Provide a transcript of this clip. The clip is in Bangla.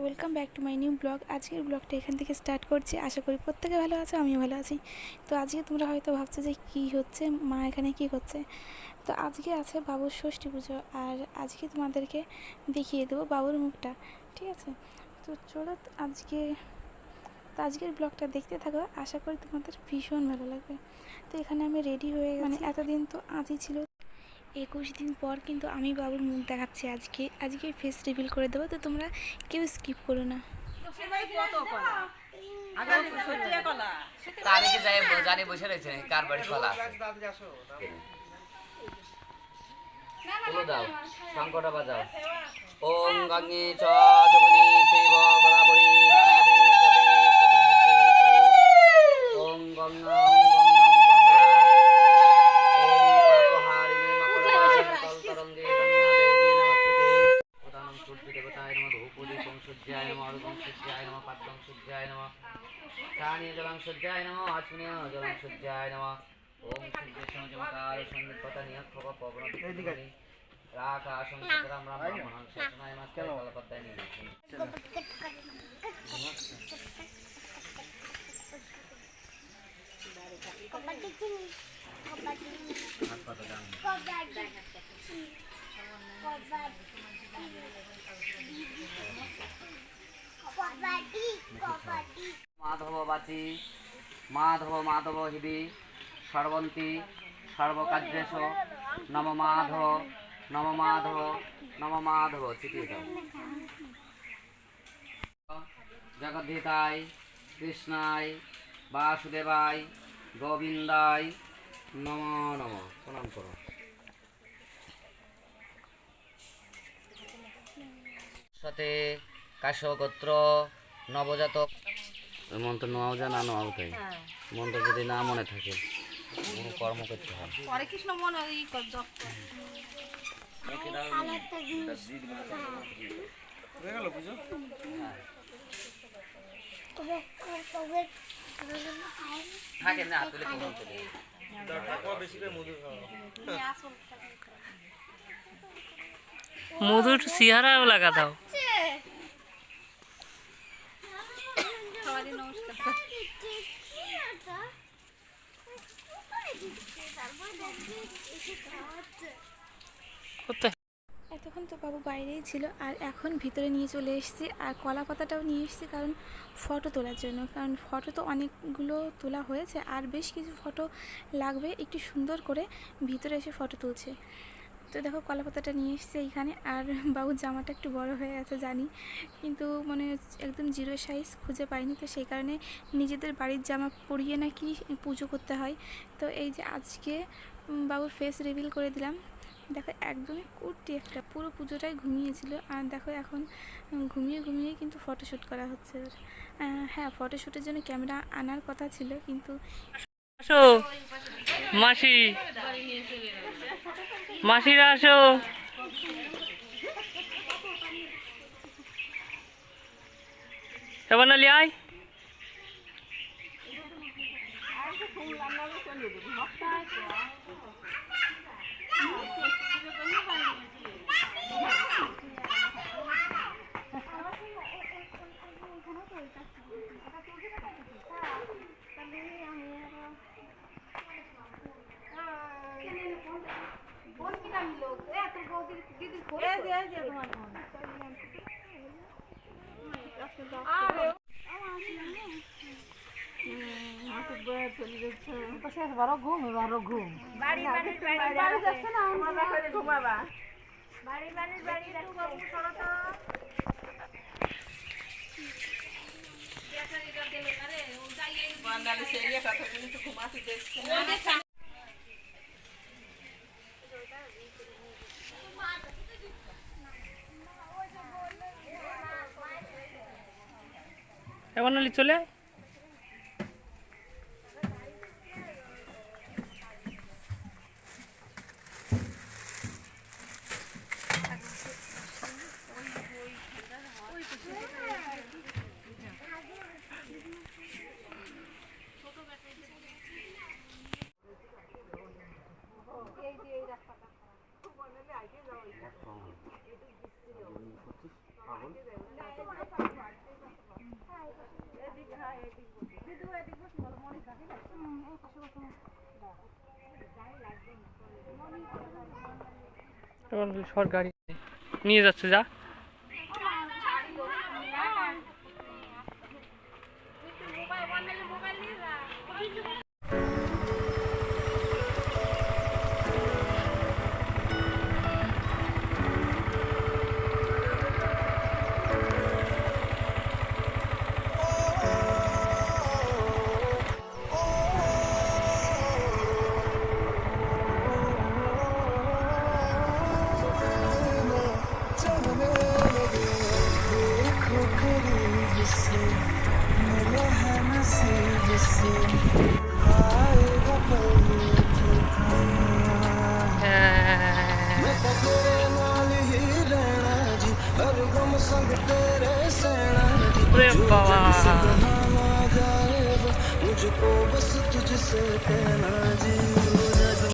Welcome back to my new blog আজকের ব্লগটা এখান থেকে স্টার্ট করছি। আশা করি প্রত্যেকে ভালো আছে, আমিও ভালো আছি। তো আজকে তোমরা হয়তো ভাবছ যে কী হচ্ছে, মা এখানে কী করছে? তো আজকে আছে বাবুর ষষ্ঠী পুজো আর আজকে তোমাদেরকে দেখিয়ে দেবো বাবুর মুখটা, ঠিক আছে? তো চলো আজকে, তো আজকের ব্লগটা দেখতে থাকো। আশা করি তোমাদের ভীষণ ভালো লাগবে। তো এখানে আমি রেডি হয়ে মানে এতদিন তো আজই ছিল। একুশ দিন পর কিন্তু আমি বাবুর মুখ দেখাচ্ছি আজকে আজকে ফেস রিভিল করে দেবো তো তোমরা কেউ স্কিপ করো না জানি বসে রয়েছে? কার বাড়ি খোলা দাও শঙ্করটা বাজাও ওম গঙ্গে চ সূর্যায় নমঃ স্থানীয় জলং সূর্যায় নমঃ আচমনীয় জলং সূর্যায় নমঃ ওম সূর্য সংযমকার সন্নিপতা নিয়ক্ষপ পবন দিগনি রাকাশং সতরাম রাম ব্রহ্মণং বাচি মাধব মাধব হিবি, সর্বন্তী সর্বকার্যেশ নম মাধব নম মাধব নম মাধব চিঠিয়ে দাও। জগদ্ধিতায়, কৃষ্ণায়, বাসুদেবায়, গোবিন্দায়, নম নম, প্রণাম করো। সাথে কাশগোত্র নবজাতক মন্ত্র নেওয়াও যায় না নেওয়াও তাই মন্ত্র যদি না মনে থাকে কোনো কর্ম করতে হয় হরে কৃষ্ণ মনে। থাকে না তুলে মধুর সিহারাও লাগা দাও। এতক্ষণ তো বাবু বাইরেই ছিল, আর এখন ভিতরে নিয়ে চলে এসেছি, আর কলা পাতাটাও নিয়ে এসেছি কারণ ফটো তোলার জন্য। কারণ ফটো তো অনেকগুলো তোলা হয়েছে, আর বেশ কিছু ফটো লাগবে একটু সুন্দর করে ভিতরে এসে ফটো তুলছে। তো দেখো কলা পাতাটা নিয়ে এসেছি এইখানে। আর বাবুর জামাটা একটু বড় হয়ে গেছে জানি। কিন্তু মানে একদম জিরো সাইজ খুঁজে পাইনি। তো সেই কারণে নিজেদের বাড়ির জামা পরিয়ে নাকি পুজো করতে হয়। তো এই যে আজকে বাবুর ফেস রিভিল করে দিলাম। দেখো একদমই কুর্তি একটা, পুরো পুজোটাই ঘুমিয়েছিল। আর দেখো এখন ঘুমিয়ে ঘুমিয়ে কিন্তু ফটোশ্যুট করা হচ্ছে। হ্যাঁ ফটোশ্যুটের জন্য ক্যামেরা আনার কথা ছিল, কিন্তু মাসি মাসিরা আসো। এবার নালি আয়। ঘুম এবারও ঘুম বাড়ি বাড়ি যাচ্ছে না। ঘুমাবা বাড়ি বাড়ির বাড়ি দেখো এবার চলে আয় এই যে এই রাস্তাটা হেমানলি সরকারি। নিয়ে যাচ্ছে যা। você, melhor renascer você. Eu vou te de ser penadinho.